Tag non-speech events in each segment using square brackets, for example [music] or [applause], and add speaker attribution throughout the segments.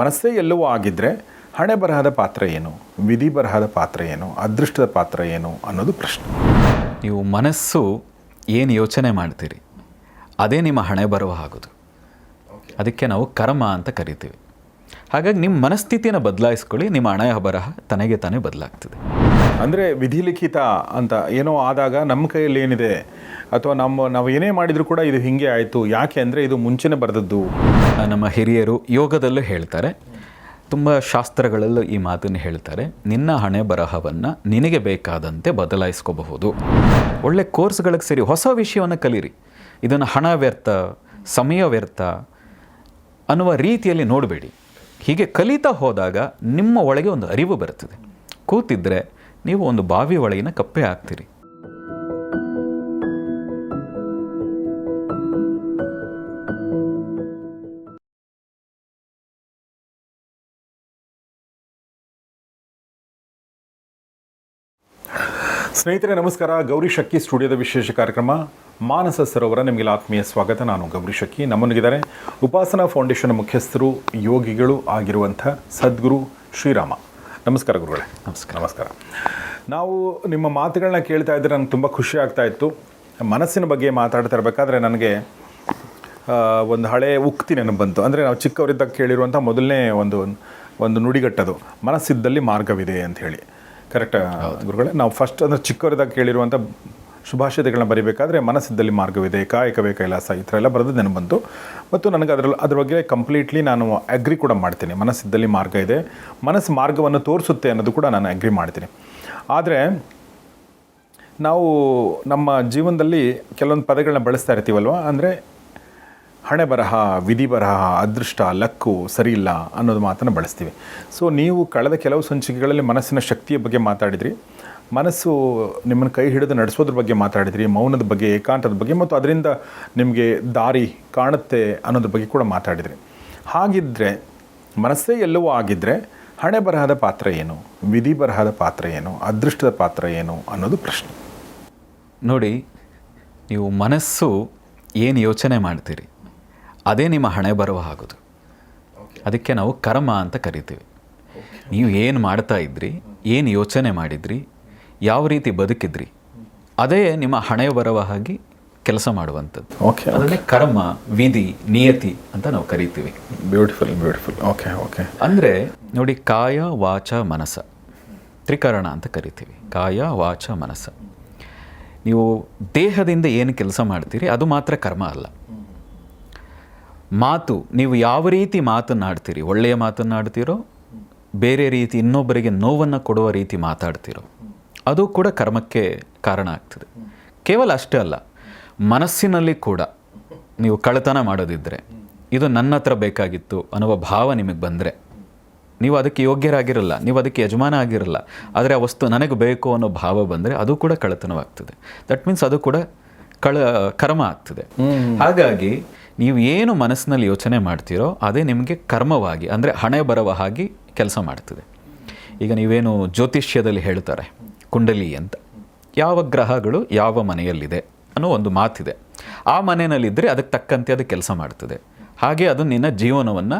Speaker 1: ಮನಸ್ಸೇ ಎಲ್ಲವೂ ಆಗಿದ್ದರೆ ಹಣೆ ಬರಹದ ಪಾತ್ರ ಏನು? ವಿಧಿ ಬರಹದ ಪಾತ್ರ ಏನು? ಅದೃಷ್ಟದ ಪಾತ್ರ ಏನು ಅನ್ನೋದು ಪ್ರಶ್ನೆ.
Speaker 2: ನೀವು ಮನಸ್ಸು ಏನು ಯೋಚನೆ ಮಾಡ್ತೀರಿ? ಅದೇ ನಿಮ್ಮ ಹಣೆ ಬರುವ ಆಗೋದು. ಅದಕ್ಕೆ ನಾವು ಕರ್ಮ ಅಂತ ಕರಿತೀವಿ. ಹಾಗಾಗಿ ನಿಮ್ಮ ಮನಸ್ಥಿತಿಯನ್ನು ಬದಲಾಯಿಸ್ಕೊಳ್ಳಿ ನಿಮ್ಮ ಹಣೆ ಬರಹ ತನಗೆ ತಾನೇ ಬದಲಾಗ್ತದೆ.
Speaker 1: ಅಂದರೆ ವಿಧಿಲಿಖಿತ ಅಂತ ಏನೋ ಆದಾಗ ನಮ್ಮ ಕೈಯಲ್ಲಿ ಏನಿದೆ? ಅಥವಾ ನಮ್ಮ ನಾವು ಏನೇ ಮಾಡಿದರೂ ಕೂಡ ಇದು ಹಿಂಗೆ ಆಯಿತು. ಯಾಕೆ ಅಂದರೆ ಇದು ಮುಂಚೆನೇ ಬರೆದದ್ದು.
Speaker 2: ನಮ್ಮ ಹಿರಿಯರು ಯೋಗದಲ್ಲೂ ಹೇಳ್ತಾರೆ. ತುಂಬ ಶಾಸ್ತ್ರಗಳಲ್ಲೂ ಈ ಮಾತನ್ನು ಹೇಳ್ತಾರೆ. ನಿನ್ನ ಹಣೆ ಬರಹವನ್ನು ನಿನಗೆ ಬೇಕಾದಂತೆ ಬದಲಾಯಿಸ್ಕೋಬಹುದು. ಒಳ್ಳೆ ಕೋರ್ಸ್ಗಳಿಗೆ ಸೇರಿ ಹೊಸ ವಿಷಯವನ್ನು ಕಲೀರಿ. ಇದನ್ನು ಹಣ ವ್ಯರ್ಥ, ಸಮಯ ವ್ಯರ್ಥ ಅನ್ನುವ ರೀತಿಯಲ್ಲಿ ನೋಡಬೇಡಿ. ಹೀಗೆ ಕಲಿತಾ ಹೋದಾಗ ನಿಮ್ಮ ಒಳಗೆ ಒಂದು ಅರಿವು ಬರ್ತದೆ ಕೂತಿದ್ದರೆ ನೀವು ಒಂದು ಬಾವಿ ಒಳಗಿನ ಕಪ್ಪೆ ಆಗ್ತೀರಿ.
Speaker 1: ಸ್ನೇಹಿತರೆ ನಮಸ್ಕಾರ. ಗೌರಿ ಶಕ್ಕಿ ಸ್ಟುಡಿಯೋದ ವಿಶೇಷ ಕಾರ್ಯಕ್ರಮ. ಮಾನಸ ಸರೋವರ ನಿಮಗೆಲ್ಲ ಆತ್ಮೀಯ ಸ್ವಾಗತ. ನಾನು ಗೌರಿ ಶಕ್ಕಿ ನಮ್ಮೊಂದಿಗಿದ್ದಾರೆ ಉಪಾಸನಾ ಫೌಂಡೇಶನ್ ಮುಖ್ಯಸ್ಥರು ಯೋಗಿಗಳು ಆಗಿರುವಂಥ ಸದ್ಗುರು ಶ್ರೀರಾಮ. ನಮಸ್ಕಾರ ಗುರುಗಳೇ.
Speaker 2: ನಮಸ್ಕಾರ.
Speaker 1: ನಮಸ್ಕಾರ. ನಾವು ನಿಮ್ಮ ಮಾತುಗಳನ್ನ ಕೇಳ್ತಾ ಇದ್ದರೆ ನನಗೆ ತುಂಬ ಖುಷಿ ಆಗ್ತಾ ಇತ್ತು. ಮನಸ್ಸಿನ ಬಗ್ಗೆ ಮಾತಾಡ್ತಾ ಇರಬೇಕಾದ್ರೆ ನನಗೆ ಒಂದು ಹಳೆ ಉಕ್ತಿ ನೆನಪು ಬಂತು. ಅಂದರೆ ನಾವು ಚಿಕ್ಕವರಿದ್ದಾಗ ಕೇಳಿರುವಂಥ ಮೊದಲನೇ ಒಂದು ಒಂದು ನುಡಿಗಟ್ಟದು ಮನಸ್ಸಿದ್ದಲ್ಲಿ ಮಾರ್ಗವಿದೆ ಅಂತ ಹೇಳಿ. ಕರೆಕ್ಟ್ ಗುರುಗಳೇ. ನಾವು ಫಸ್ಟ್ ಅಂದರೆ ಚಿಕ್ಕವರಿದಾಗ ಕೇಳಿರುವಂಥ ಶುಭಾಶಯತೆಗಳನ್ನ ಬರಿಬೇಕಾದ್ರೆ ಮನಸ್ಸಿದ್ದಲ್ಲಿ ಮಾರ್ಗವಿದೆ. ಕಾಯಕವೇ ಕೈಲಾಸ ಈ ಥರ ಎಲ್ಲ ಬರೆದು ನೆನಪು ಬಂತು. ಮತ್ತು ನನಗೆ ಅದರಲ್ಲಿ ಅದ್ರ ಬಗ್ಗೆ ಕಂಪ್ಲೀಟ್ಲಿ ನಾನು ಅಗ್ರಿ ಕೂಡ ಮಾಡ್ತೀನಿ. ಮನಸ್ಸಿದ್ದಲ್ಲಿ ಮಾರ್ಗ ಇದೆ. ಮನಸ್ಸು ಮಾರ್ಗವನ್ನು ತೋರಿಸುತ್ತೆ ಅನ್ನೋದು ಕೂಡ ನಾನು ಅಗ್ರಿ ಮಾಡ್ತೀನಿ. ಆದರೆ ನಾವು ನಮ್ಮ ಜೀವನದಲ್ಲಿ ಕೆಲವೊಂದು ಪದಗಳನ್ನ ಬಳಸ್ತಾ ಇರ್ತೀವಲ್ವ? ಅಂದರೆ ಹಣೆ ಬರಹ, ವಿಧಿ ಬರಹ, ಅದೃಷ್ಟ, ಲಕ್ಕು, ಸರಿಯಿಲ್ಲ ಅನ್ನೋದು ಮಾತನ್ನು ಬಳಸ್ತೀವಿ. ಸೊ ನೀವು ಕಳೆದ ಕೆಲವು ಸಂಚಿಕೆಗಳಲ್ಲಿ ಮನಸ್ಸಿನ ಶಕ್ತಿಯ ಬಗ್ಗೆ ಮಾತಾಡಿದ್ರಿ. ಮನಸ್ಸು ನಿಮ್ಮನ್ನು ಕೈ ಹಿಡಿದು ನಡೆಸೋದ್ರ ಬಗ್ಗೆ ಮಾತಾಡಿದ್ರಿ. ಮೌನದ ಬಗ್ಗೆ, ಏಕಾಂತದ ಬಗ್ಗೆ ಮತ್ತು ಅದರಿಂದ ನಿಮಗೆ ದಾರಿ ಕಾಣುತ್ತೆ ಅನ್ನೋದ್ರ ಬಗ್ಗೆ ಕೂಡ ಮಾತಾಡಿದ್ರಿ. ಹಾಗಿದ್ದರೆ ಮನಸ್ಸೇ ಎಲ್ಲವೂ ಆಗಿದ್ದರೆ ಹಣೆ ಬರಹದ ಪಾತ್ರ ಏನು? ವಿಧಿ ಬರಹದ ಪಾತ್ರ ಏನು? ಅದೃಷ್ಟದ ಪಾತ್ರ ಏನು? ಅನ್ನೋದು ಪ್ರಶ್ನೆ.
Speaker 2: ನೋಡಿ, ನೀವು ಮನಸ್ಸು ಏನು ಯೋಚನೆ ಮಾಡ್ತೀರಿ? ಅದೇ ನಿಮ್ಮ ಹಣೆ ಬರುವ ಆಗೋದು ಅದಕ್ಕೆ ನಾವು ಕರ್ಮ ಅಂತ ಕರಿತೀವಿ. ನೀವು ಏನು ಮಾಡ್ತಾ ಇದ್ರಿ ಏನು ಯೋಚನೆ ಮಾಡಿದ್ರಿ ಯಾವ ರೀತಿ ಬದುಕಿದ್ರಿ ಅದೇ ನಿಮ್ಮ ಹಣೆ ಬರುವ ಹಾಗೆ ಕೆಲಸ ಮಾಡುವಂಥದ್ದು.
Speaker 1: ಓಕೆ
Speaker 2: ಅದನ್ನೇ ಕರ್ಮ ವಿಧಿ ನಿಯತಿ ಅಂತ ನಾವು ಕರಿತೀವಿ.
Speaker 1: ಬ್ಯೂಟಿಫುಲ್ ಬ್ಯೂಟಿಫುಲ್ ಓಕೆ ಓಕೆ
Speaker 2: ಅಂದರೆ ನೋಡಿ ಕಾಯ ವಾಚ ಮನಸ. ತ್ರಿಕರಣ ಅಂತ ಕರಿತೀವಿ. ಕಾಯ ವಾಚ ಮನಸ. ನೀವು ದೇಹದಿಂದ ಏನು ಕೆಲಸ ಮಾಡ್ತೀರಿ ಅದು ಮಾತ್ರ ಕರ್ಮ ಅಲ್ಲ. ಮಾತು ನೀವು ಯಾವ ರೀತಿ ಮಾತನ್ನಾಡ್ತೀರಿ? ಒಳ್ಳೆಯ ಮಾತನ್ನಾಡ್ತೀರೋ? ಬೇರೆ ರೀತಿ ಇನ್ನೊಬ್ಬರಿಗೆ ನೋವನ್ನು ಕೊಡುವ ರೀತಿ ಮಾತಾಡ್ತೀರೋ? ಅದು ಕೂಡ ಕರ್ಮಕ್ಕೆ ಕಾರಣ ಆಗ್ತದೆ. ಕೇವಲ ಅಷ್ಟೇ ಅಲ್ಲ ಮನಸ್ಸಿನಲ್ಲಿ ಕೂಡ ನೀವು ಕಳ್ಳತನ ಮಾಡೋದಿದ್ದರೆ ಇದು ನನ್ನ ಹತ್ರ ಬೇಕಾಗಿತ್ತು ಅನ್ನುವ ಭಾವ ನಿಮಗೆ ಬಂದರೆ ನೀವು ಅದಕ್ಕೆ ಯೋಗ್ಯರಾಗಿರಲ್ಲ ನೀವು ಅದಕ್ಕೆ ಯಜಮಾನ ಆಗಿರಲ್ಲ ಆದರೆ ಆ ವಸ್ತು ನನಗೆ ಬೇಕು ಅನ್ನೋ ಭಾವ ಬಂದರೆ ಅದು ಕೂಡ ಕಳ್ಳತನವಾಗ್ತದೆ. ದಟ್ ಮೀನ್ಸ್ ಅದು ಕೂಡ ಕಳ ಕರ್ಮ ಆಗ್ತದೆ. ಹಾಗಾಗಿ ನೀವು ಏನು ಮನಸ್ಸಿನಲ್ಲಿ ಯೋಚನೆ ಮಾಡ್ತೀರೋ ಅದೇ ನಿಮಗೆ ಕರ್ಮವಾಗಿ, ಅಂದರೆ ಹಣೆ ಬರುವ ಹಾಗೆ ಕೆಲಸ ಮಾಡ್ತದೆ. ಈಗ ನೀವೇನು ಜ್ಯೋತಿಷ್ಯದಲ್ಲಿ ಹೇಳ್ತಾರೆ, ಕುಂಡಲಿ ಅಂತ. ಯಾವ ಗ್ರಹಗಳು ಯಾವ ಮನೆಯಲ್ಲಿದೆ ಅನ್ನೋ ಒಂದು ಮಾತಿದೆ. ಆ ಮನೆಯಲ್ಲಿದ್ದರೆ ಅದಕ್ಕೆ ತಕ್ಕಂತೆ ಅದು ಕೆಲಸ ಮಾಡ್ತದೆ. ಹಾಗೆ ಅದು ನಿನ್ನ ಜೀವನವನ್ನು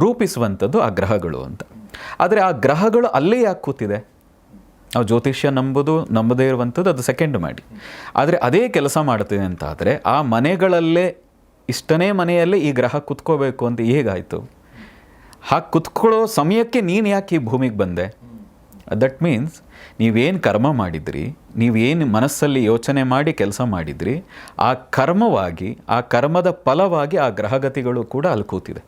Speaker 2: ರೂಪಿಸುವಂಥದ್ದು ಆ ಗ್ರಹಗಳು ಅಂತ. ಆದರೆ ಆ ಗ್ರಹಗಳು ಅಲ್ಲೇ ಯಾಕೆ ಕೂತಿದೆ? ನಾವು ಜ್ಯೋತಿಷ್ಯ ನಂಬೋದು, ನಂಬದೇ ಇರುವಂಥದ್ದು ಅದು ಸೆಕೆಂಡ್ ಮಾಡಿ. ಆದರೆ ಅದೇ ಕೆಲಸ ಮಾಡ್ತಿದೆ ಅಂತಾದರೆ ಆ ಮನೆಗಳಲ್ಲೇ ಇಷ್ಟನೇ ಮನೆಯಲ್ಲಿ ಈ ಗ್ರಹ ಕುತ್ಕೋಬೇಕು ಅಂತ ಹೇಗಾಯಿತು? ಹಾಗೆ ಕುತ್ಕೊಳ್ಳೋ ಸಮಯಕ್ಕೆ ನೀನು ಯಾಕೆ ಈ ಭೂಮಿಗೆ ಬಂದೆ? ದಟ್ ಮೀನ್ಸ್ ನೀವೇನು ಕರ್ಮ ಮಾಡಿದ್ರಿ, ನೀವೇನು ಮನಸ್ಸಲ್ಲಿ ಯೋಚನೆ ಮಾಡಿ ಕೆಲಸ ಮಾಡಿದ್ರಿ, ಆ ಕರ್ಮವಾಗಿ, ಆ ಕರ್ಮದ ಫಲವಾಗಿ ಆ ಗ್ರಹಗತಿಗಳು ಕೂಡ ಅಲ್ಲಿ ಕೂತಿದೆ.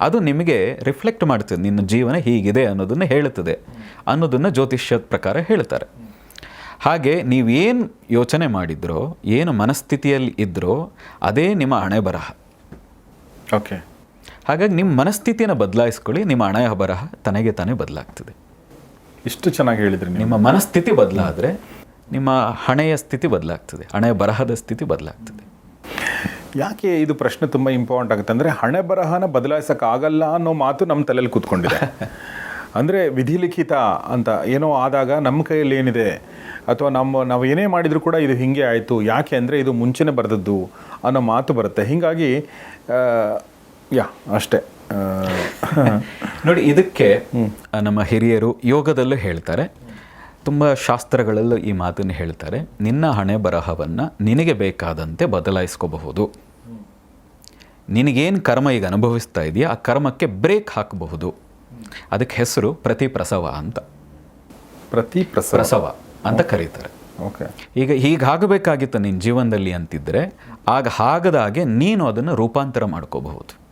Speaker 2: ಅದು ನಿಮಗೆ ರಿಫ್ಲೆಕ್ಟ್ ಮಾಡ್ತದೆ, ನಿನ್ನ ಜೀವನ ಹೀಗಿದೆ ಅನ್ನೋದನ್ನು ಹೇಳುತ್ತದೆ ಅನ್ನೋದನ್ನು ಜ್ಯೋತಿಷ್ಯದ ಪ್ರಕಾರ ಹೇಳ್ತಾರೆ. ಹಾಗೆ ನೀವೇನು ಯೋಚನೆ ಮಾಡಿದ್ರೋ ಏನು ಮನಸ್ಥಿತಿಯಲ್ಲಿ ಇದ್ರೋ ಅದೇ ನಿಮ್ಮ ಹಣೆ ಬರಹ.
Speaker 1: ಓಕೆ.
Speaker 2: ಹಾಗಾಗಿ ನಿಮ್ಮ ಮನಸ್ಥಿತಿಯನ್ನು ಬದಲಾಯಿಸ್ಕೊಳ್ಳಿ ನಿಮ್ಮ ಹಣೆ ಬರಹ ತನಗೆ ತಾನೇ ಬದಲಾಗ್ತದೆ.
Speaker 1: ಇಷ್ಟು ಚೆನ್ನಾಗಿ ಹೇಳಿದ್ರಿ
Speaker 2: ನಿಮ್ಮ ಮನಸ್ಥಿತಿ ಬದಲಾದರೆ ನಿಮ್ಮ ಹಣೆಯ ಸ್ಥಿತಿ ಬದಲಾಗ್ತದೆ ಹಣೆಯ ಬರಹದ ಸ್ಥಿತಿ ಬದಲಾಗ್ತದೆ.
Speaker 1: ಯಾಕೆ ಇದು ಪ್ರಶ್ನೆ ತುಂಬ ಇಂಪಾರ್ಟೆಂಟ್ ಆಗುತ್ತೆ ಅಂದರೆ ಹಣೆ ಬರಹನ ಬದಲಾಯಿಸೋಕ್ಕಾಗಲ್ಲ ಅನ್ನೋ ಮಾತು ನಮ್ಮ ತಲೆಯಲ್ಲಿ ಕೂತ್ಕೊಂಡಿದೆ. [laughs] ಅಂದರೆ ವಿಧಿಲಿಖಿತ ಅಂತ ಏನೋ ಆದಾಗ ನಮ್ಮ ಕೈಯಲ್ಲಿ ಏನಿದೆ ಅಥವಾ ನಮ್ಮ ನಾವು ಏನೇ ಮಾಡಿದರೂ ಕೂಡ ಇದು ಹಿಂಗೆ ಆಯಿತು ಯಾಕೆ ಅಂದರೆ ಇದು ಮುಂಚೆನೇ ಬರೆದದ್ದು ಅನ್ನೋ ಮಾತು ಬರುತ್ತೆ. ಹೀಗಾಗಿ ಯಾ ಅಷ್ಟೇ.
Speaker 2: ನೋಡಿ ಇದಕ್ಕೆ ನಮ್ಮ ಹಿರಿಯರು ಯೋಗದಲ್ಲೂ ಹೇಳ್ತಾರೆ. ತುಂಬ ಶಾಸ್ತ್ರಗಳಲ್ಲೂ ಈ ಮಾತನ್ನು ಹೇಳ್ತಾರೆ. ನಿನ್ನ ಹಣೆ ಬರಹವನ್ನು ನಿನಗೆ ಬೇಕಾದಂತೆ ಬದಲಾಯಿಸ್ಕೋಬಹುದು. ನಿನಗೇನು ಕರ್ಮ ಈಗ ಅನುಭವಿಸ್ತಾ ಇದೆಯಾ ಆ ಕರ್ಮಕ್ಕೆ ಬ್ರೇಕ್ ಹಾಕಬಹುದು. ಅದಕ್ಕೆ ಹೆಸರು ಪ್ರತಿ ಪ್ರಸವ ಅಂತ.
Speaker 1: ಪ್ರತಿ ಪ್ರಸವ.
Speaker 2: ಅಂತ ಕರೀತಾರೆ.
Speaker 1: ಓಕೆ
Speaker 2: ಈಗ ಹೀಗಾಗಬೇಕಾಗಿತ್ತು ನಿನ್ನ ಜೀವನದಲ್ಲಿ ಅಂತಿದ್ದರೆ ಆಗ ಹಾಗದಾಗೆ ನೀನು ಅದನ್ನು ರೂಪಾಂತರ ಮಾಡ್ಕೋಬಹುದು.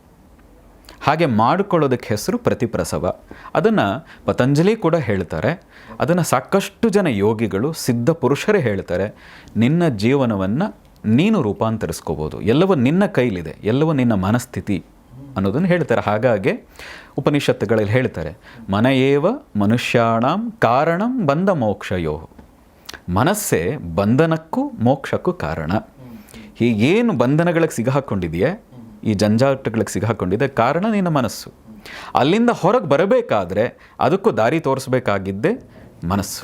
Speaker 2: ಹಾಗೆ ಮಾಡಿಕೊಳ್ಳೋದಕ್ಕೆ ಹೆಸರು ಪ್ರತಿಪ್ರಸವ. ಅದನ್ನು ಪತಂಜಲಿ ಕೂಡ ಹೇಳ್ತಾರೆ. ಅದನ್ನು ಸಾಕಷ್ಟು ಜನ ಯೋಗಿಗಳು ಸಿದ್ಧ ಪುರುಷರೇ ಹೇಳ್ತಾರೆ ನಿನ್ನ ಜೀವನವನ್ನು ನೀನು ರೂಪಾಂತರಿಸ್ಕೋಬೋದು ಎಲ್ಲವೂ ನಿನ್ನ ಕೈಲಿದೆ ಎಲ್ಲವೂ ನಿನ್ನ ಮನಸ್ಥಿತಿ ಅನ್ನೋದನ್ನು ಹೇಳ್ತಾರೆ. ಹಾಗಾಗಿ ಉಪನಿಷತ್ತುಗಳಲ್ಲಿ ಹೇಳ್ತಾರೆ ಮನಯೇವ ಮನುಷ್ಯಾಣಂ ಕಾರಣಂ ಬಂದ ಮೋಕ್ಷಯೋ. ಮನಸ್ಸೇ ಬಂಧನಕ್ಕೂ ಮೋಕ್ಷಕ್ಕೂ ಕಾರಣ. ಏನು ಬಂಧನಗಳಿಗೆ ಸಿಗಾಕೊಂಡಿದೆಯೇ ಈ ಜಂಜಾಟಗಳಿಗೆ ಸಿಗಾಕೊಂಡಿದೆ ಕಾರಣ ನಿನ್ನ ಮನಸ್ಸು. ಅಲ್ಲಿಂದ ಹೊರಗೆ ಬರಬೇಕಾದ್ರೆ ಅದಕ್ಕೂ ದಾರಿ ತೋರಿಸ್ಬೇಕಾಗಿದ್ದೇ ಮನಸ್ಸು.